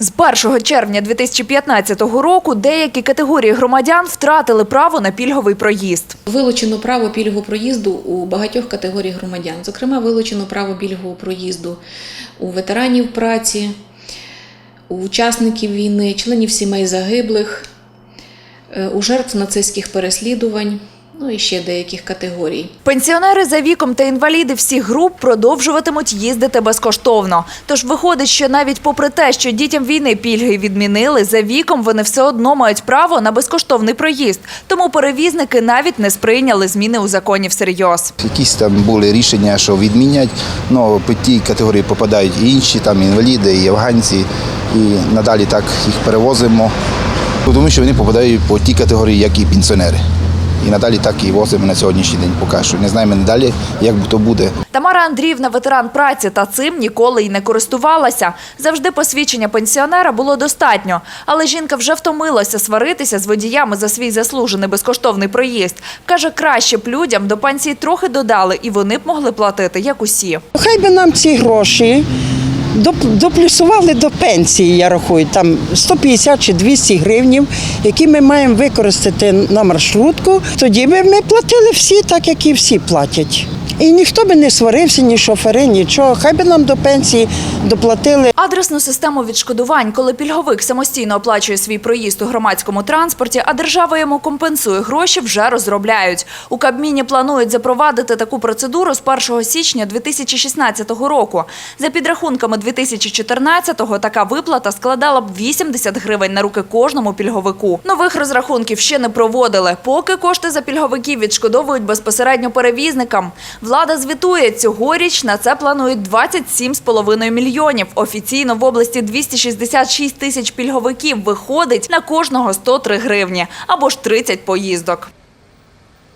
З 1 червня 2015 року деякі категорії громадян втратили право на пільговий проїзд. Вилучено право пільгового проїзду у багатьох категорій громадян. Зокрема, вилучено право пільгового проїзду у ветеранів праці, у учасників війни, членів сімей загиблих, е, у жертв нацистських переслідувань, ну і ще деяких категорій. Пенсіонери за віком та інваліди всіх груп продовжуватимуть їздити безкоштовно. Тож виходить, що навіть попри те, що дітям війни пільги відмінили, за віком вони все одно мають право на безкоштовний проїзд. Тому перевізники навіть не сприйняли зміни у законі всерйоз. Якісь там були рішення, що відмінять, але по тій категорії попадають і інші, там інваліди, і афганці, і надалі так їх перевозимо, тому що вони попадають по тій категорії, як і пенсіонери. І надалі так і возимо на сьогоднішній день поки що. Не знаємо надалі, як то буде. Тамара Андріївна ветеран праці та цим ніколи й не користувалася. Завжди посвідчення пенсіонера було достатньо. Але жінка вже втомилася сваритися з водіями за свій заслужений безкоштовний проїзд. Каже, краще б людям до пенсії трохи додали, і вони б могли платити, як усі. Хай би нам ці гроші доплюсували до пенсії, я рахую, там 150 чи 200 гривнів, які ми маємо використати на маршрутку. Тоді би ми платили всі, так як і всі платять. І ніхто би не сварився, ні шофери, нічого. Хай би нам до пенсії доплатили. Адресну систему відшкодувань, коли пільговик самостійно оплачує свій проїзд у громадському транспорті, а держава йому компенсує гроші, вже розробляють. У Кабміні планують запровадити таку процедуру з 1 січня 2016 року. За підрахунками 2014-го така виплата складала б 80 гривень на руки кожному пільговику. Нових розрахунків ще не проводили. Поки кошти за пільговиків відшкодовують безпосередньо перевізникам. Влада звітує, цьогоріч на це планують 27,5 мільйонів. Офіційно в області 266 тисяч пільговиків виходить на кожного 103 гривні або ж 30 поїздок.